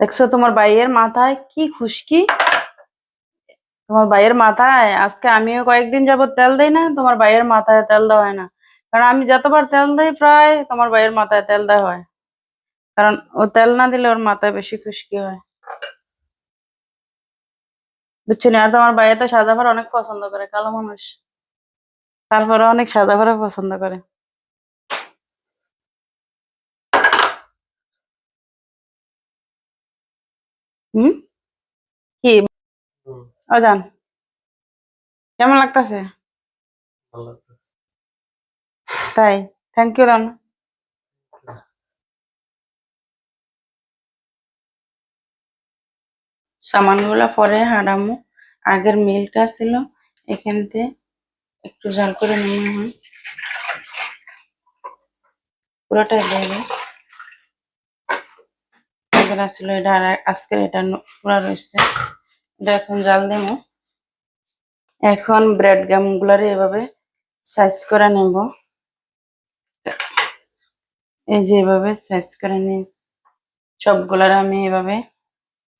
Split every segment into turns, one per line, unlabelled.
দেখছ তোমার ভাইয়ের মাথায় কি খুশকি? তোমার ভাইয়ের মাথায়? আজকে আমিও কয়েকদিন যাব তেল দেই না, তোমার ভাইয়ের মাথায় তেল দেওয়া হয় না। কারণ আমি যতবার তেল দেই প্রায় তোমার ভাইয়ের মাথায় তেল দেওয়া হয়। কারণ ও তেল না দিলে ওর মাথায় বেশি খুশকি হয়। বুঝছ না? আর তোমার ভাইয়া তো সাদা অনেক পছন্দ করে, কালো মানুষ। তারপরে অনেক সাদা পছন্দ করে। হুম? কি?
হুম,
ও জান কেমন লাগতেছে? তাই। থ্যাংক ইউ রান সামানগুলো পরে হারামো। আগের মিলটা ছিল এখানতে একটু জাল করে নেওয়া হয়। পুরোটাই দেবে। আগের আসছিল এটা আর আজকের এটা পুরা রয়েছে এটা এখন জাল দেবো এখন ব্রেড গাম গুলারে এভাবে সাইজ করে নেব। এই যে এভাবে সাইজ করে নিয়ে সবগুলার আমি এভাবে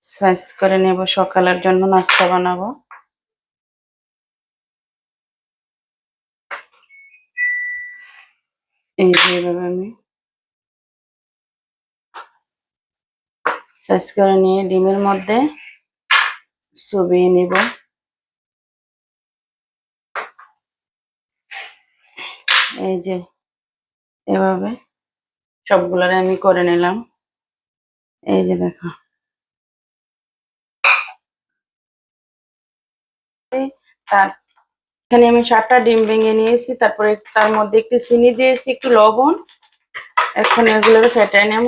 সাইজ করে নেব। সকালের জন্য নাস্তা বানাবো। এই যে এভাবে আমি সাইজ করে নিয়ে ডিমের মধ্যে চুবিয়ে নিব। এই যে এভাবে সবগুলারে আমি করে নিলাম। এই যে দেখো। তার এখানে আমি সাতটা ডিম ভেঙে নিয়েছি, তারপরে তার মধ্যে একটু চিনি দিয়েছি, একটু লবণ। এখন এগুলোকে ফেটাই নেব।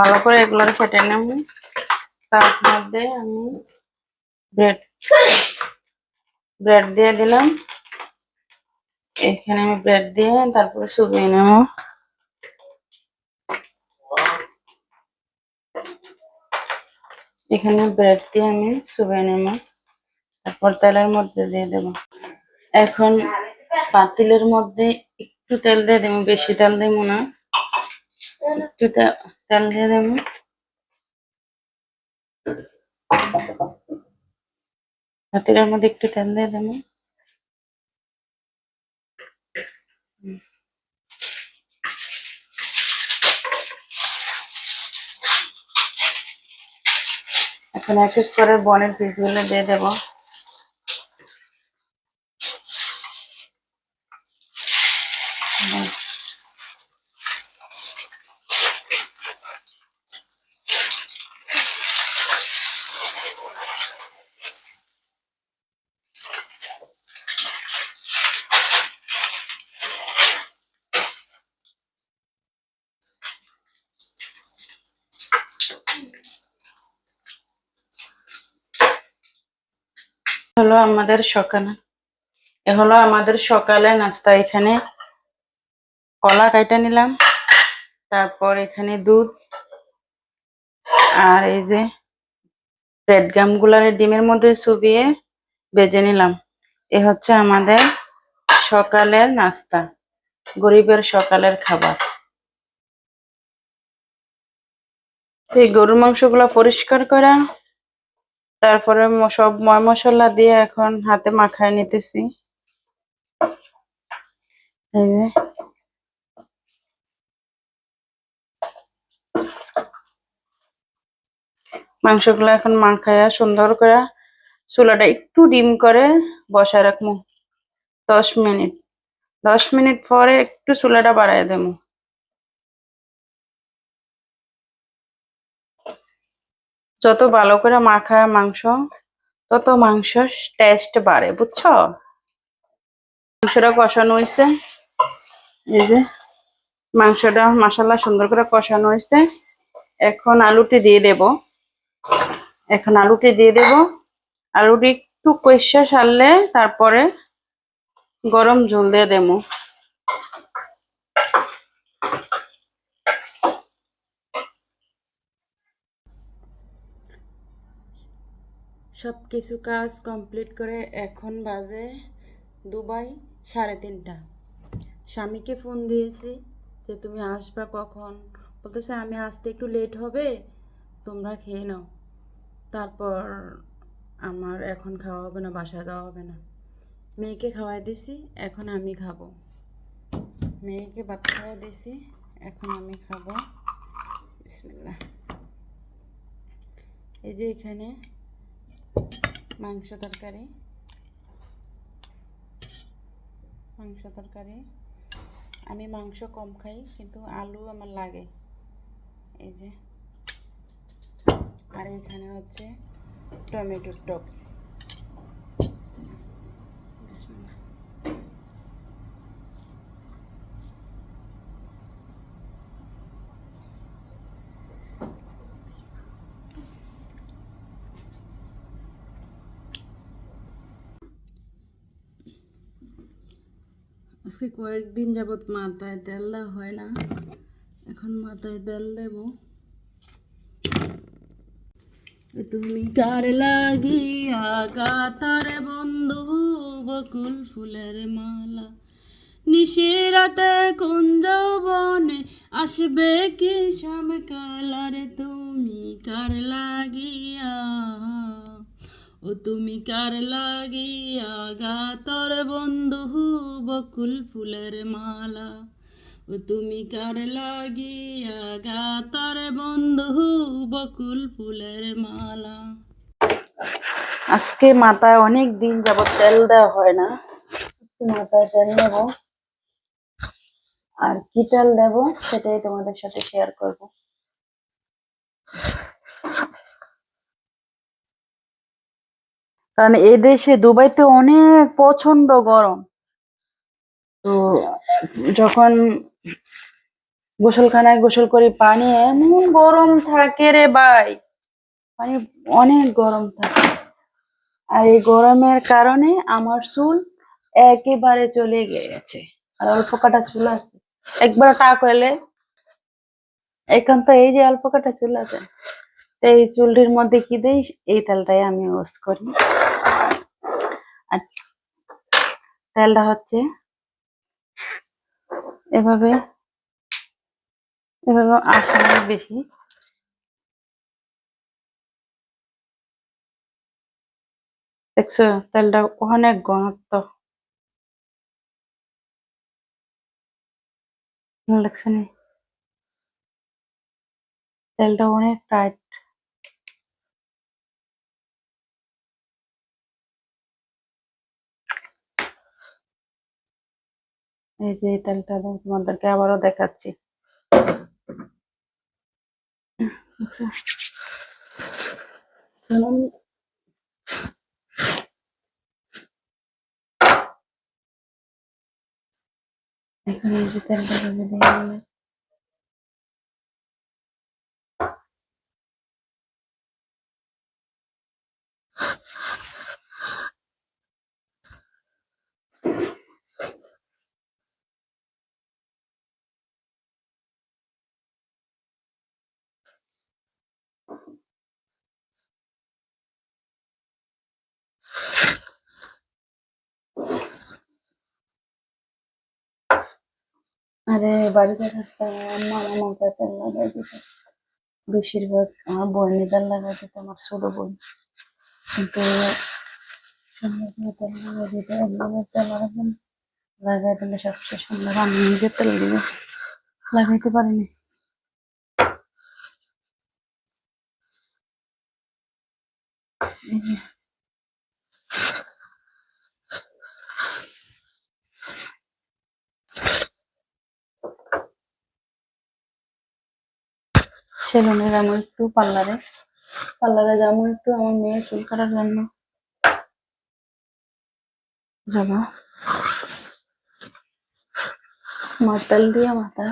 ভালো করে এগুলো ফেটে নেব। তার মধ্যে আমি ব্রেড ব্রেড দিয়ে দিলাম। এখানে আমি ব্রেড দিয়ে তারপরে শুকিয়ে নেব। এখানে ব্রেড দিয়ে আমি শুকিয়ে নেব। তারপর তেলের মধ্যে দিয়ে দেব। এখন পাতিলের মধ্যে একটু তেল দিয়ে দেবো, বেশি তেল দেবো না। একটু তেল দিয়ে দেবো। পাতিলের মধ্যে একটু তেল দিয়ে দেবো। এখন এক এক করে বনের পিসগুলো দিয়ে দেবো। হলো আমাদের সকালে। এ হলো আমাদের সকালে নাস্তা। এখানে কলা কাইটা নিলাম, তারপর এখানে দুধ আর এই যে ব্রেড গামগুলার ডিমের মধ্যে চুবিয়ে বেজে নিলাম। এ হচ্ছে আমাদের সকালের নাস্তা, গরিবের সকালের খাবার। এই গরুর মাংসগুলো পরিষ্কার করা তারপরে সব ময় মশলা দিয়ে এখন হাতে মাখায় নিতেছি। মাংসগুলো এখন মাখায়া সুন্দর করে চুলাটা একটু ডিম করে বসায় রাখব। দশ মিনিট। দশ মিনিট পরে একটু চুলাটা বাড়ায় দেবো। যত ভালো করে মাখায় মাংস, তত মাংস টেস্ট বাড়ে, বুঝছ? মাংসটা কষানো হয়েছে। এই যে, মাংসটা মশলা সুন্দর করে কষানো হয়েছে। এখন আলুটি দিয়ে দেব। এখন আলুটি দিয়ে দেব। আলুটি একটু কষা সারলে তারপরে গরম জল দিয়ে দেবো। সব কিছু কাজ কমপ্লিট করে এখন বাজে দুবাই সাড়ে তিনটা। স্বামীকে ফোন দিয়েছি যে, তুমি আসবা কখন? বলতেছে, আমি আসতে একটু লেট হবে, তোমরা খেয়ে নাও। তারপর আমার এখন খাওয়া হবে না, বাসায় দেওয়া হবে না। মেয়েকে খাওয়াই দিছি, এখন আমি খাব। মেয়েকে ভাত খাওয়াই দিছি, এখন আমি খাব। বিসমিল্লাহ। এই যে এখানে মাংস তরকারি। মাংস তরকারি। আমি মাংস কম খাই, কিন্তু আলু আমার লাগে। এই যে। আর এখানে হচ্ছে টমেটোর টক। আজকে কয়েকদিন যাবৎ মাথায় তেল দেওয়া হয় না। এখন মাথায় তেল দেব। তুমি কার লাগিয়া গাতার বন্ধু বকুল ফুলের মালা? নিশিরাতে কুঞ্জ বনে আসবে কি শ্যাম কালার তুমি কার লাগিয়া ও তুমি কার লাগিয়া গাতর বন্ধু বকুল ফুলের মালা। ও তুমি কার লাগিয়া গাতর বন্ধু বকুল ফুলের মালা। আজকে মাথায় অনেক দিন যাবত তেল দেওয়া হয় না। মাথায় তেল দেবো আর কি তেল দেবো সেটাই তোমাদের সাথে শেয়ার করব। কারণ এই দেশে দুবাইতে অনেক প্রচণ্ড গরম। তো যখন গোসলখানায় গোসল করি, পানি এমন গরম থাকে রে ভাই। পানি অনেক গরম থাকে। আর এই গরমের কারণে আমার চুল একেবারে চলে গেছে। আর অল্প কাটা চুল আছে। একবার টাক হইলে এখন তো এই যে অল্প কাটা চুল আছে এই চুলটির মধ্যে কি দেই? এই তেলটাই আমি ইউজ করি। আর তেলটা হচ্ছে এভাবে এভাবে আসে না বেশি। দেখছ, তেলটা অনেক ঘনত্ব। লাগছে তেলটা অনেক টাইট এই যে এই তেলটা তোমাদেরকে আবারও দেখাচ্ছি? এখানে যে তেলটা দিয়ে আরে বাড়িতে থাকতাম আমার লাগাই দিত। বেশিরভাগ, আমার তেল লাগাই দিত, আমার ছোট বোন। কিন্তু লাগাই সুন্দর। আমি নিজে তেল দিয়ে লাগাইতে পারিনি। সেলুনে যাব একটু পার্লারে। পার্লারে যাব একটু আমার মেয়ের চুল কাটার জন্য। যাব। মাতাল দিয়ে মাথা